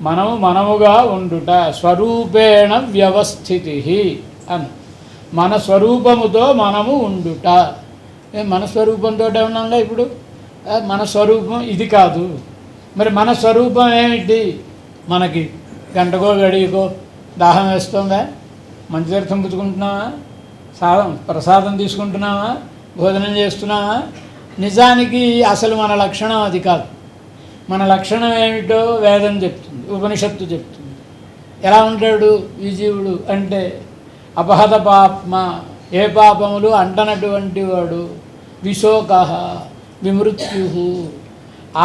మనము మనముగా ఉండుట స్వరూపేణ వ్యవస్థితి అని. మన స్వరూపముతో మనము ఉండుట. మన స్వరూపంతో ఉన్నాగా ఇప్పుడు? మన స్వరూపం ఇది కాదు. మరి మన స్వరూపం ఏమిటి? మనకి గంటకో గడియకో దాహం వేస్తుందా? మంచితీర్థం పుచ్చుకుంటున్నావా సాదం ప్రసాదం తీసుకుంటున్నావా? భోజనం చేస్తున్నావా? నిజానికి అసలు మన లక్షణం అది కాదు. మన లక్షణం ఏమిటో వేదం చెప్తుంది ఉపనిషత్తు చెప్తుంది. ఎలా ఉంటాడు ఈ జీవుడు అంటే అపహత పాపమ ఏ పాపములు అంటనటువంటి వాడు విశోక విమృత్యు.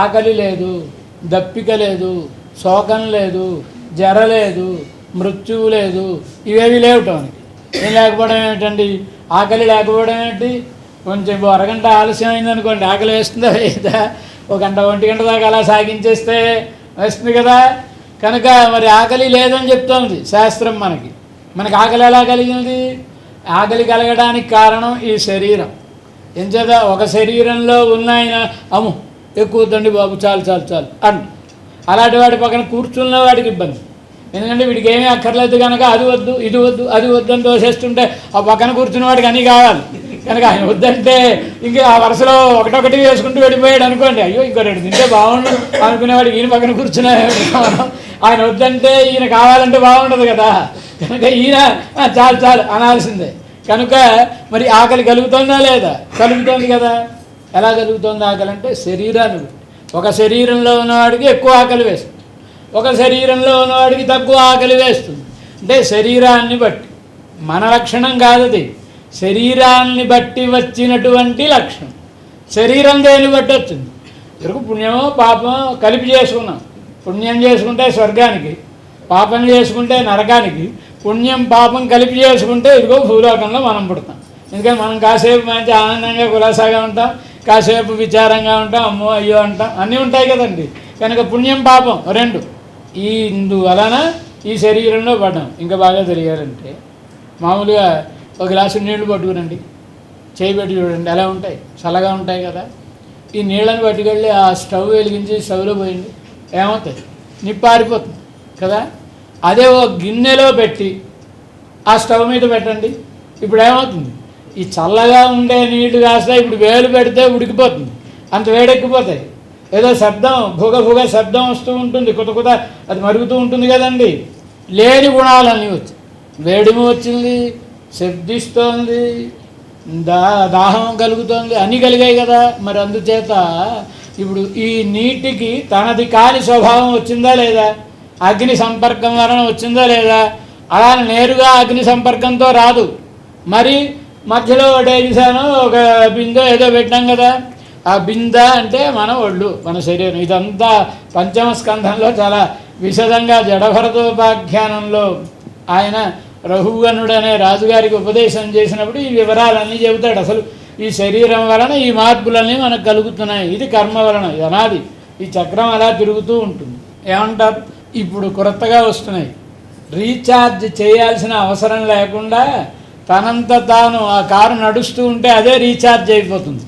ఆకలి లేదు దప్పిక లేదు శోకం లేదు జర లేదు మృత్యువు లేదు ఇవేవి లేవటానికి ఏం లేకపోవడం ఏమిటండి? ఆకలి లేకపోవడం ఏంటి కొంచెం అరగంట ఆలస్యం అయిందనుకోండి ఆకలి వేస్తుందా లేదా? ఒక గంట ఒంటి గంట దాకా అలా సాగించేస్తే వస్తుంది కదా. కనుక మరి ఆకలి లేదని చెప్తోంది శాస్త్రం మనకి. మనకి ఆకలి ఎలా కలిగింది? ఆకలి కలగడానికి కారణం ఈ శరీరం. ఎంచేత ఒక శరీరంలో ఉన్న ఆయన అమ్ము ఎక్కువ వద్దండి బాబు చాలు చాలు చాలు అంటు అలాంటి వాడి పక్కన కూర్చున్న వాడికి ఇబ్బంది. ఎందుకంటే వీడికి ఏమీ అక్కర్లేదు కనుక అది వద్దు ఇది వద్దు అది వద్దు అని ఆ పక్కన కూర్చున్న వాడికి అన్నీ కావాలి. కనుక ఆయన వద్దంటే ఇంకా ఆ వరుసలో ఒకటొకటి వేసుకుంటూ వెళ్ళిపోయాడు అనుకోండి. అయ్యో ఇంకో రెండు తింటే బాగుండు అనుకునేవాడు ఈయన పక్కన కూర్చునే ఆయన వద్దంటే ఈయన కావాలంటే బాగుండదు కదా. కనుక ఈయన చాలు చాలు అనాల్సిందే. కనుక మరి ఆకలి కలుగుతుందా లేదా? కలుగుతోంది కదా. ఎలా కలుగుతుంది ఆకలి? అంటే శరీరాన్ని ఒక శరీరంలో ఉన్నవాడికి ఎక్కువ ఆకలి వేస్తుంది. ఒక శరీరంలో ఉన్నవాడికి తక్కువ ఆకలి వేస్తుంది. అంటే శరీరాన్ని బట్టి. మన లక్షణం కాదది. శరీరాన్ని బట్టి వచ్చినటువంటి లక్షణం. శరీరం దేని బట్టి వచ్చింది? ఇరుకు పుణ్యమో పాపమో కలిపి చేసుకున్నాం. పుణ్యం చేసుకుంటే స్వర్గానికి పాపం చేసుకుంటే నరకానికి పుణ్యం పాపం కలిపి చేసుకుంటే ఇదిగో భూలోకంలో మనం పుడతాం. ఎందుకంటే మనం కాసేపు మంచి ఆనందంగా కులాసాగా ఉంటాం కాసేపు విచారంగా ఉంటాం అమ్మో అయ్యో అంటాం. అన్నీ ఉంటాయి కదండి. కనుక పుణ్యం పాపం రెండు. ఈ ఇందువలన ఈ శరీరంలో పడ్డాం. ఇంకా బాగా తెలియాలంటే మామూలుగా ఒక గ్లాసు నీళ్ళు పట్టుకురండి. చేయి పెట్టి చూడండి ఎలా ఉంటాయి? చల్లగా ఉంటాయి కదా. ఈ నీళ్ళని పట్టుకెళ్ళి ఆ స్టవ్ వెలిగించి స్టవ్లో పోయింది ఏమవుతుంది నిప్పారిపోతుంది కదా? అదే ఓ గిన్నెలో పెట్టి ఆ స్టవ్ మీద పెట్టండి. ఇప్పుడు ఏమవుతుంది? ఈ చల్లగా ఉండే నీళ్ళు కాస్త ఇప్పుడు వేలు పెడితే ఉడికిపోతుంది. అంత వేడెక్కిపోతాయి. ఏదో శబ్దం భుగ భుగ శబ్దం వస్తూ ఉంటుంది. కొత్త కొత్త అది మరుగుతూ ఉంటుంది కదండి. లేని గుణాలన్నీ వచ్చాయి వేడిమి వచ్చింది శబ్దిస్తోంది దా దాహం కలుగుతోంది అన్నీ కలిగాయి కదా. మరి అందుచేత ఇప్పుడు ఈ నీటికి తనది కాని స్వభావం వచ్చిందా లేదా? అగ్ని సంపర్కం వలన వచ్చిందా లేదా? అలా నేరుగా అగ్ని సంపర్కంతో రాదు. మరి మధ్యలో డేగిసాను ఒక బిందె ఏదో పెట్టాం కదా. ఆ బింద అంటే మన ఒళ్ళు మన శరీరం. ఇదంతా పంచమ స్కంధంలో చాలా విశదంగా జడభరతోపాఖ్యానంలో ఆయన రఘుగణుడు అనే రాజుగారికి ఉపదేశం చేసినప్పుడు ఈ వివరాలన్నీ చెబుతాడు. అసలు ఈ శరీరం వలన ఈ మార్పులన్నీ మనకు కలుగుతున్నాయి. ఇది కర్మ వలన ఇది అనాది. ఈ చక్రం అలా తిరుగుతూ ఉంటుంది. ఏమంటారు? ఇప్పుడు కొత్తగా వస్తున్నాయి. రీఛార్జ్ చేయాల్సిన అవసరం లేకుండా తనంత తాను ఆ కారు నడుస్తూ ఉంటే అదే రీఛార్జ్ అయిపోతుంది.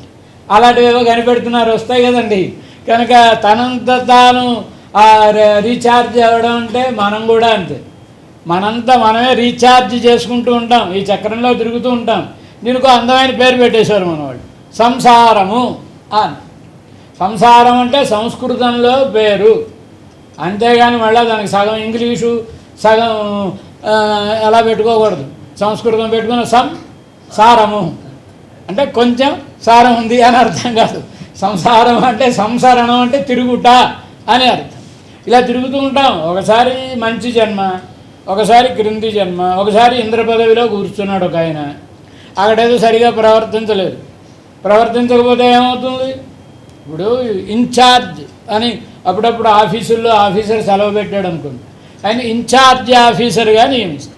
అలాంటివేవో కనిపెడుతున్నారు. వస్తాయి కదండి. కనుక తనంత తాను ఆ రీఛార్జ్ అవ్వడం అంటే మనం కూడా అంతే. మనంతా మనమే రీఛార్జ్ చేసుకుంటూ ఉంటాం ఈ చక్రంలో తిరుగుతూ ఉంటాం. దీనికి అందమైన పేరు పెట్టేశారు మనవాళ్ళు. సంసారము అని. సంసారం అంటే సంస్కృతంలో పేరు. అంతేగాని మళ్ళీ దానికి సగం ఇంగ్లీషు సగం ఎలా పెట్టుకోకూడదు. సంస్కృతం పెట్టుకున్న సం సారము. అంటే కొంచెం సారం ఉంది అని అర్థం కాదు. సంసారం అంటే సంసరణం అంటే తిరుగుట అని అర్థం. ఇలా తిరుగుతూ ఉంటాం. ఒకసారి మంచి జన్మ ఒకసారి క్రింది జన్మ ఒకసారి ఇంద్ర పదవిలో కూర్చున్నాడు ఒక ఆయన. అక్కడేదో సరిగా ప్రవర్తించలేదు. ప్రవర్తించకపోతే ఏమవుతుంది? ఇప్పుడు ఇన్ఛార్జ్ అని అప్పుడప్పుడు ఆఫీసుల్లో ఆఫీసర్ సెలవు పెట్టాడు అనుకోండి. ఆయన ఇన్ఛార్జ్ ఆఫీసర్గా నియమిస్తాడు.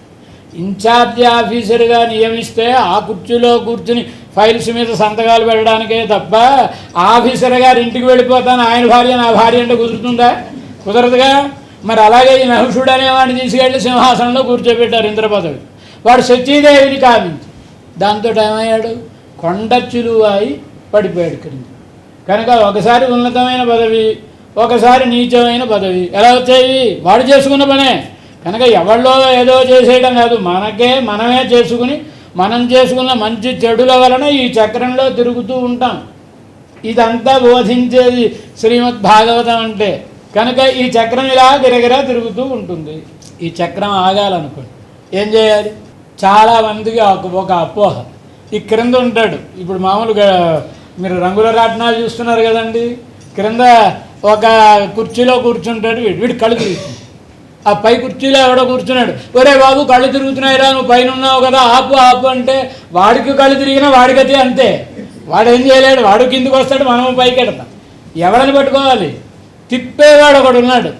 ఇన్ఛార్జ్ ఆఫీసర్గా నియమిస్తే ఆ కుర్చీలో కూర్చుని ఫైల్స్ మీద సంతకాలు పెట్టడానికే తప్ప ఆఫీసర్ గారు ఇంటికి వెళ్ళిపోతాను ఆయన భార్య నా భార్య అంటే కుదురుతుందా? కుదరదుగా? మరి అలాగే ఈ నహుషుడు అనేవాడిని తీసుకెళ్ళి సింహాసనంలో కూర్చోబెట్టారు ఇంద్రపదవి. వాడు శక్తిదేవిని కావించి. దాంతో ఏమయ్యాడు? కొండ చిలువాయి పడిపోయాడు క్రింద కనుక ఒకసారి ఉన్నతమైన పదవి ఒకసారి నీచమైన పదవి. ఎలా వచ్చాయి? వాడు చేసుకున్న పనే. కనుక ఎవళ్ళో ఏదో చేసేయడం కాదు మనకే మనమే చేసుకుని మనం చేసుకున్న మంచి చెడుల వలన ఈ చక్రంలో తిరుగుతూ ఉంటాం. ఇదంతా బోధించేది శ్రీమద్ భాగవతం అంటే. కనుక ఈ చక్రం ఇలా గిరగిరా తిరుగుతూ ఉంటుంది. ఈ చక్రం ఆగాలనుకోండి. ఏం చేయాలి? చాలా మందికి ఒక అపోహ. ఈ క్రింద ఉంటాడు. ఇప్పుడు మామూలుగా మీరు రంగుల రాట్నాలు చూస్తున్నారు కదండి. క్రింద ఒక కుర్చీలో కూర్చుంటాడు వీడు. వీడు కళ్ళు తిరుగుతుంది. ఆ పై కుర్చీలో ఎవడో కూర్చున్నాడు. ఒరే బాబు కళ్ళు తిరుగుతున్నాయిరా నువ్వు పైన ఉన్నావు కదా ఆపు ఆపు అంటే వాడికి కళ్ళు తిరిగినా వాడికతే అంతే. వాడు ఏం చేయలేడు. వాడు కిందికి వస్తాడు మనము పైకి ఎడతాం. ఎవడని పట్టుకోవాలి? తిప్పేవాడు ఒకడు ఉన్నాడు.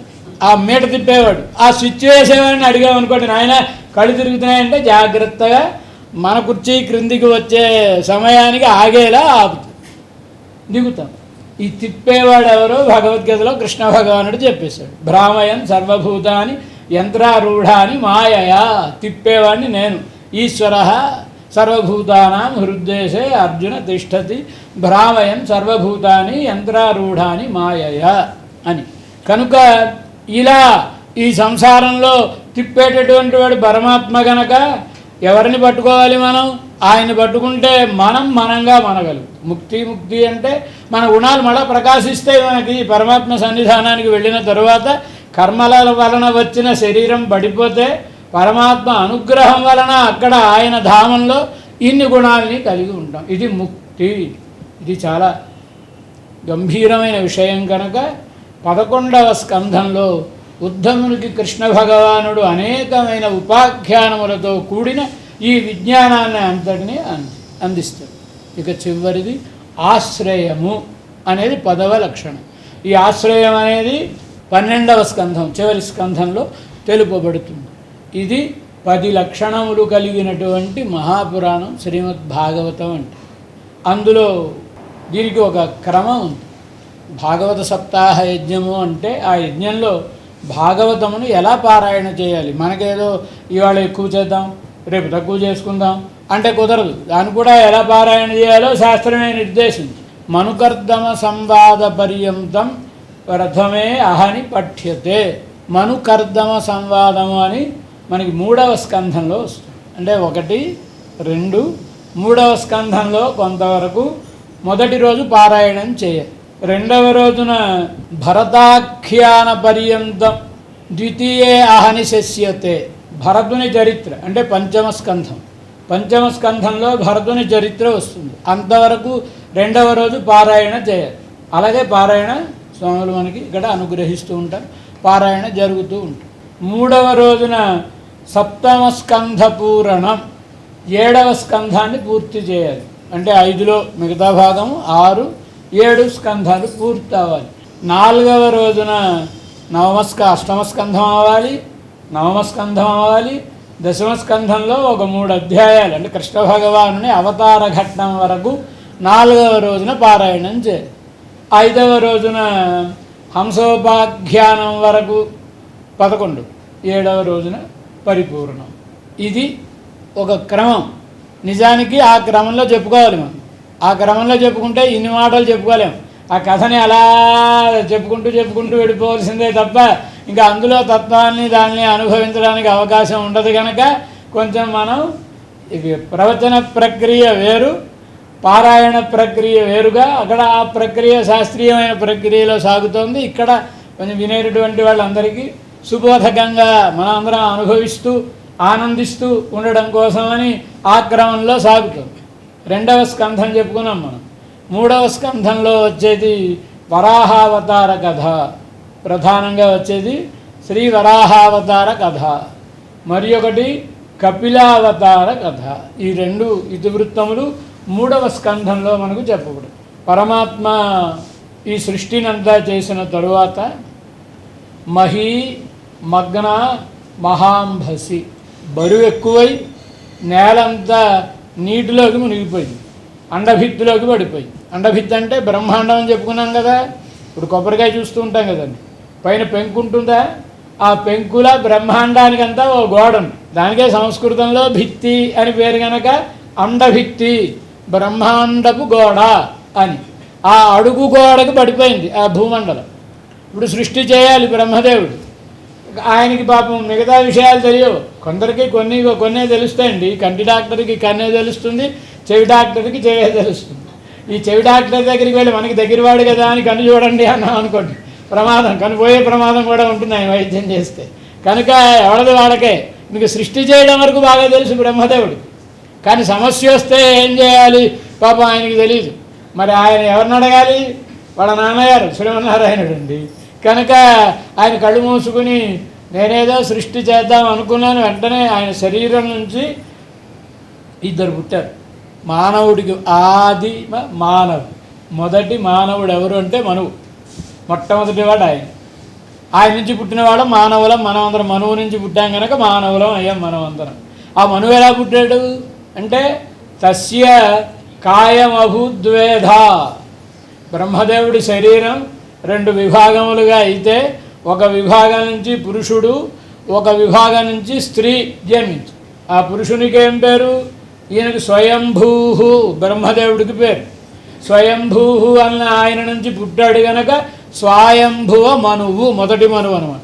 ఆ మీట తిప్పేవాడు. ఆ స్విచ్ వేసేవాడిని అడిగామనుకోండి నాయన కళ్ళు తిరుగుతున్నాయంటే జాగ్రత్తగా మన కుర్చీ క్రిందికి వచ్చే సమయానికి ఆగేలా ఆపుతుంది దిగుతాం. ఈ తిప్పేవాడు ఎవరో భగవద్గీతలో కృష్ణ భగవానుడు చెప్పేశాడు. భ్రామయన్ సర్వభూతాని యంత్రారూఢాని మాయయా తిప్పేవాడిని నేను. ఈశ్వర సర్వభూతానాం హృద్దేశే అర్జున తిష్టతి. భ్రామయం సర్వభూతాని యంత్రారూఢాని మాయయా. అని. కనుక ఇలా ఈ సంసారంలో తిప్పేటటువంటి వాడు పరమాత్మ గనక ఎవరిని పట్టుకోవాలి మనం? ఆయన పట్టుకుంటే మనం మనంగా మనగలం. ముక్తి ముక్తి అంటే మన గుణాలు మళ్ళా ప్రకాశిస్తే మనకి పరమాత్మ సన్నిధానానికి వెళ్ళిన తరువాత కర్మల వలన వచ్చిన శరీరం పడిపోతే పరమాత్మ అనుగ్రహం వలన అక్కడ ఆయన ధామంలో ఇన్ని గుణాలని కలిగి ఉంటాం. ఇది ముక్తి. ఇది చాలా గంభీరమైన విషయం కనుక పదకొండవ స్కంధంలో ఉద్ధమునికి కృష్ణ భగవానుడు అనేకమైన ఉపాఖ్యానములతో కూడిన ఈ విజ్ఞానాన్ని అంతటిని అంది అందిస్తాడు. ఇక చివరిది ఆశ్రయము అనేది పదవ లక్షణం. ఈ ఆశ్రయం అనేది పన్నెండవ స్కంధం చివరి స్కంధంలో తెలుపబడుతుంది. ఇది పది లక్షణములు కలిగినటువంటి మహాపురాణం శ్రీమద్ భాగవతం అంటే. అందులో దీనికి ఒక క్రమం ఉంది. భాగవత సప్తాహ యజ్ఞము అంటే ఆ యజ్ఞంలో భాగవతమును ఎలా పారాయణ చేయాలి? మనకేదో ఇవాళ ఎక్కువ చేద్దాం రేపు తక్కువ చేసుకుందాం అంటే కుదరదు. దాన్ని కూడా ఎలా పారాయణ చేయాలో శాస్త్రమే నిర్దేశించి మనుకర్దమ సంవాద పర్యంతం ప్రథమే అహని పఠ్యతే. మనుకర్దమ సంవాదము అని మనకి మూడవ స్కంధంలో వస్తుంది. అంటే ఒకటి రెండు మూడవ స్కంధంలో కొంతవరకు మొదటి రోజు పారాయణం చేయాలి. రెండవ రోజున భరతాఖ్యాన పర్యంతం ద్వితీయే అహని శస్యతే భరతుని చరిత్ర అంటే పంచమ స్కంధం పంచమ స్కంధంలో భరతుని చరిత్ర వస్తుంది. అంతవరకు రెండవ రోజు పారాయణ చేయాలి. అలాగే పారాయణ స్వాములు మనకి ఇక్కడ అనుగ్రహిస్తూ ఉంటారు. పారాయణ జరుగుతూ ఉంటుంది. మూడవ రోజున సప్తమ స్కంధ పూరణం. ఏడవ స్కంధాన్ని పూర్తి చేయాలి. అంటే ఐదులో మిగతా భాగం ఆరు ఏడు స్కంధాలు పూర్తి అవ్వాలి నాలుగవ రోజున నవమస్క అష్టమ స్కంధం అవ్వాలి. నవమ స్కంధం అవ్వాలి. దశమ స్కంధంలో ఒక మూడు అధ్యాయాలు. అంటే కృష్ణ భగవానుని అవతార ఘట్టం వరకు నాలుగవ రోజున పారాయణం చేయాలి. ఐదవ రోజున హంసోపాఖ్యానం వరకు పదకొండు. ఏడవ రోజున పరిపూర్ణం. ఇది ఒక క్రమం. నిజానికి ఆ క్రమంలో చెప్పుకోవాలి మనం. ఆ క్రమంలో చెప్పుకుంటే ఇన్ని మాటలు చెప్పుకోలేం. ఆ కథని అలా చెప్పుకుంటూ చెప్పుకుంటూ వెళ్ళిపోవాల్సిందే తప్ప ఇంకా అందులో తత్వాన్ని దాన్ని అనుభవించడానికి అవకాశం ఉండదు కనుక కొంచెం మనం ఇది ప్రవచన ప్రక్రియ వేరు పారాయణ ప్రక్రియ వేరుగా అక్కడ ఆ ప్రక్రియ శాస్త్రీయమైన ప్రక్రియలో సాగుతోంది. ఇక్కడ కొంచెం వినేటటువంటి వాళ్ళందరికీ సుబోధకంగా మనందరం అనుభవిస్తూ ఆనందిస్తూ ఉండడం కోసమని ఆ క్రమంలో సాగుతుంది. రెండవ స్కంధం చెప్పుకున్నాం మనం. మూడవ స్కంధంలో వచ్చేది వరాహావతార కథ. ప్రధానంగా వచ్చేది శ్రీ వరాహావతార కథ. మరి ఒకటి కపిలావతార కథ. ఈ రెండు ఇతివృత్తములు మూడవ స్కంధంలో మనకు చెప్పబడు. పరమాత్మ ఈ సృష్టినంతా చేసిన తరువాత మహీ మగ్న మహాంభసి. బరువు ఎక్కువై నేలంతా నీటిలోకి మునిగిపోయింది. అండభిత్తులోకి పడిపోయింది. అండభిత్తి అంటే బ్రహ్మాండం అని చెప్పుకున్నాం కదా. ఇప్పుడు కొబ్బరికాయ చూస్తూ ఉంటాం కదండి. పైన పెంకు ఉంటుందా? ఆ పెంకుల బ్రహ్మాండానికంతా ఓ గోడ ఉంది దానికే సంస్కృతంలో భిత్తి అని పేరు కనుక అండభిత్తి బ్రహ్మాండపు గోడ అని. ఆ అడుగు గోడకు పడిపోయింది ఆ భూమండలం. ఇప్పుడు సృష్టి చేయాలి బ్రహ్మదేవుడు. ఆయనకి పాపం మిగతా విషయాలు తెలియవు. కొందరికి కొన్ని కొన్నే తెలుస్తాయండి. కంటి డాక్టర్కి కన్నే తెలుస్తుంది చెవి డాక్టర్కి చెవే తెలుస్తుంది. ఈ చెవి డాక్టర్ దగ్గరికి వెళ్ళి మనకి దగ్గరవాడు కదా అని కన్ను చూడండి అన్నాం అనుకోండి. ప్రమాదం కనిపోయే ప్రమాదం కూడా ఉంటుంది ఆయన వైద్యం చేస్తే. కనుక ఎవడది వాళ్ళకే మీకు సృష్టి చేయడం వరకు బాగా తెలుసు బ్రహ్మదేవుడు. కానీ సమస్య వస్తే ఏం చేయాలి? పాపం ఆయనకి తెలియదు మరి ఆయన ఎవరిని అడగాలి? వాళ్ళ నాన్నగారు శ్రీమన్నారాయణుడు అండి కనుక ఆయన కళ్ళు మూసుకుని నేనేదో సృష్టి చేద్దాం అనుకున్నాను వెంటనే ఆయన శరీరం నుంచి ఇద్దరు పుట్టారు. మానవుడికి ఆది మానవుడు మొదటి మానవుడు ఎవరు అంటే మనువు. మొట్టమొదటివాడు ఆయన. ఆయన నుంచి పుట్టినవాడు మానవులం మనమందరం మనువు నుంచి పుట్టాం కనుక మానవులం అయ్యాం మనమందరం. ఆ మనువు ఎలా పుట్టాడు అంటే తస్య కాయమభూద్వేధ. బ్రహ్మదేవుడి శరీరం రెండు విభాగములుగా అయితే ఒక విభాగం నుంచి పురుషుడు ఒక విభాగం నుంచి స్త్రీ జన్మించు. ఆ పురుషునికి ఏం పేరు? ఈయనకు స్వయంభూ బ్రహ్మదేవుడికి పేరు. స్వయంభూ అన్న ఆయన నుంచి పుట్టాడు గనక స్వయంభువ మనువు మొదటి మనువు అనమాట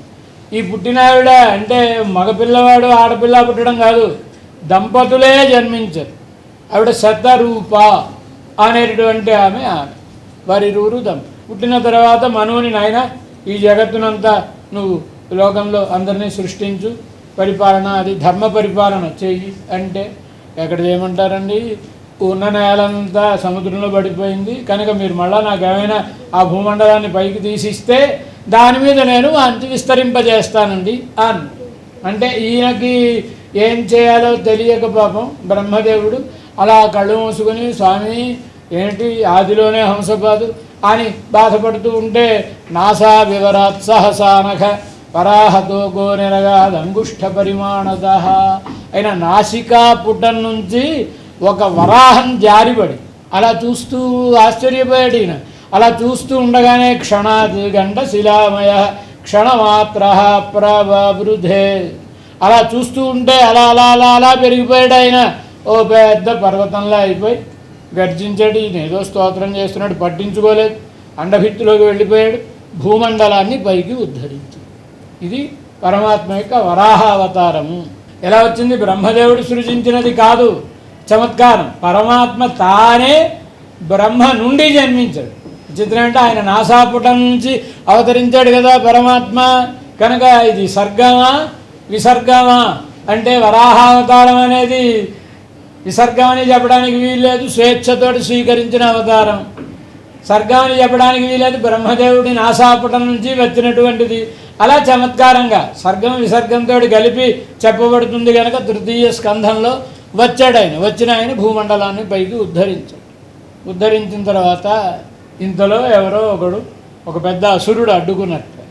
ఈ పుట్టినావిడ అంటే మగపిల్లవాడు ఆడపిల్ల పుట్టడం కాదు దంపతులే జన్మించారు. ఆవిడ శతరూప అనేటటువంటి ఆమె ఆమె. వారిరువురు దంప పుట్టిన తర్వాత మనువుని నాయన ఈ జగత్తునంతా నువ్వు లోకంలో అందరినీ సృష్టించు పరిపాలన అది ధర్మ పరిపాలన చెయ్యి అంటే ఎక్కడ చేయమంటారండి ఉన్న నేలంతా సముద్రంలో పడిపోయింది. కనుక మీరు మళ్ళా నాకు ఏమైనా ఆ భూమండలాన్ని పైకి తీసిస్తే దాని మీద నేను అంచు విస్తరింపజేస్తానండి అన్. అంటే ఈయనకి ఏం చేయాలో తెలియక పాపం బ్రహ్మదేవుడు అలా కళ్ళు మూసుకొని స్వామి ఏంటి ఆదిలోనే హంసపాదు? అని బాధపడుతూ ఉంటే నాసా వివరాత్ సహసానఖ పరాహతో గోనెరగాద్ అంగుష్ట పరిమాణద. అయిన నాసికా పుటం నుంచి ఒక వరాహం జారిపడి అలా చూస్తూ ఆశ్చర్యపోయాడు ఈయన. అలా చూస్తూ ఉండగానే క్షణాత్ గంట శిలామయ క్షణమాత్ర ప్రభృధే అలా చూస్తూ ఉంటే అలా అలా అలా అలా పెరిగిపోయాడు ఆయన. ఓ పెద్ద పర్వతంలో అయిపోయి గర్జించడు ఏదో స్తోత్రం చేస్తున్నాడు పట్టించుకోలేదు అండభిత్తులోకి వెళ్ళిపోయాడు భూమండలాన్ని పైకి ఉద్ధరించు. ఇది పరమాత్మ యొక్క వరాహావతారము. ఎలా వచ్చింది? బ్రహ్మదేవుడు సృజించినది కాదు. చమత్కారం. పరమాత్మ తానే బ్రహ్మ నుండి జన్మించాడు. విచిత్రం అంటే ఆయన నాసాపుటం నుంచి అవతరించాడు కదా పరమాత్మ. కనుక ఇది సర్గమా? విసర్గమా? అంటే వరాహావతారం అనేది విసర్గమని చెప్పడానికి వీల్లేదు స్వేచ్ఛతోటి స్వీకరించిన అవతారం. సర్గాన్ని చెప్పడానికి వీలేదు బ్రహ్మదేవుడి నాసాపుటం నుంచి వచ్చినటువంటిది. అలా చమత్కారంగా సర్గం విసర్గంతో కలిపి చెప్పబడుతుంది కనుక తృతీయ స్కంధంలో వచ్చాడు ఆయన. వచ్చిన ఆయన భూమండలాన్ని పైకి ఉద్ధరించాడు. ఉద్ధరించిన తర్వాత ఇంతలో ఎవరో ఒకడు ఒక పెద్ద అసురుడు అడ్డుకున్నట్టు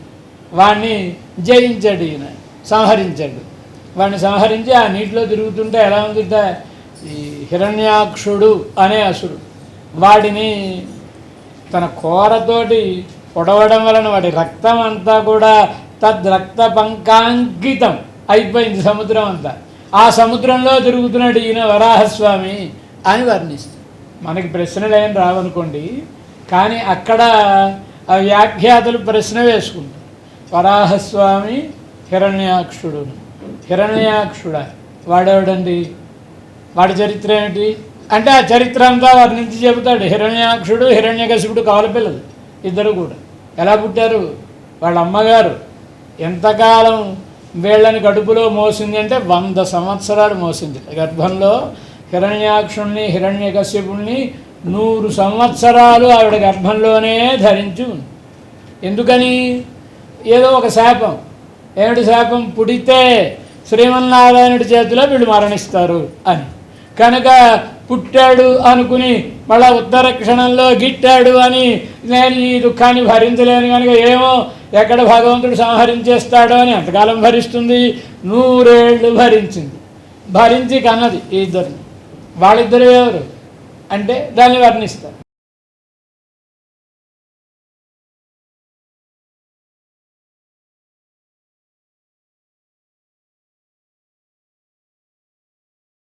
వాణ్ణి జయించాడు ఈయన సంహరించాడు. వాడిని సంహరించి ఆ నీటిలో తిరుగుతుంటే ఎలా ఉంది ఈ హిరణ్యాక్షుడు అనే అసురుడు. వాడిని తన కోరతోటి పొడవడం వలన వాడి రక్తం అంతా కూడా తద్రక్త పంకాంకితం అయిపోయింది సముద్రం అంతా. ఆ సముద్రంలో తిరుగుతున్నాడు ఈయన వరాహస్వామి అని వర్ణిస్తుంది. మనకి ప్రశ్నలు ఏం రావనుకోండి కానీ అక్కడ ఆ వ్యాఖ్యాతలు ప్రశ్న వేసుకుంటారు. వరాహస్వామి హిరణ్యాక్షుడు హిరణ్యాక్షుడ వాడేవాడండి? వాడి చరిత్ర ఏమిటి అంటే ఆ చరిత్ర అంతా వారి నుంచి చెబుతాడు. హిరణ్యాక్షుడు హిరణ్యకశిపుడు కావాలి పిల్లలు ఇద్దరు కూడా. ఎలా పుట్టారు? వాళ్ళ అమ్మగారు ఎంతకాలం వీళ్ళని కడుపులో మోసింది అంటే వంద సంవత్సరాలు మోసింది. గర్భంలో హిరణ్యాక్షుణ్ణి హిరణ్యకశ్యపుణ్ణి నూరు సంవత్సరాలు ఆవిడ గర్భంలోనే ధరించు ఎందుకని? ఏదో ఒక శాపం. ఏమిటి శాపం పుడితే శ్రీమన్నారాయణుడి చేతిలో వీళ్ళు మరణిస్తారు అని. కనుక పుట్టాడు అనుకుని మళ్ళా ఉత్తర క్షణంలో గిట్టాడు అని నేను ఈ దుఃఖాన్ని భరించలేను కనుక ఏమో ఎక్కడ భగవంతుడు సంహరించేస్తాడో అని ఎంతకాలం భరిస్తుంది? నూరేళ్ళు భరించింది. భరించి కన్నది ఈ ఇద్దరిని. వాళ్ళిద్దరు ఎవరు? అంటే దాన్ని వర్ణిస్తారు.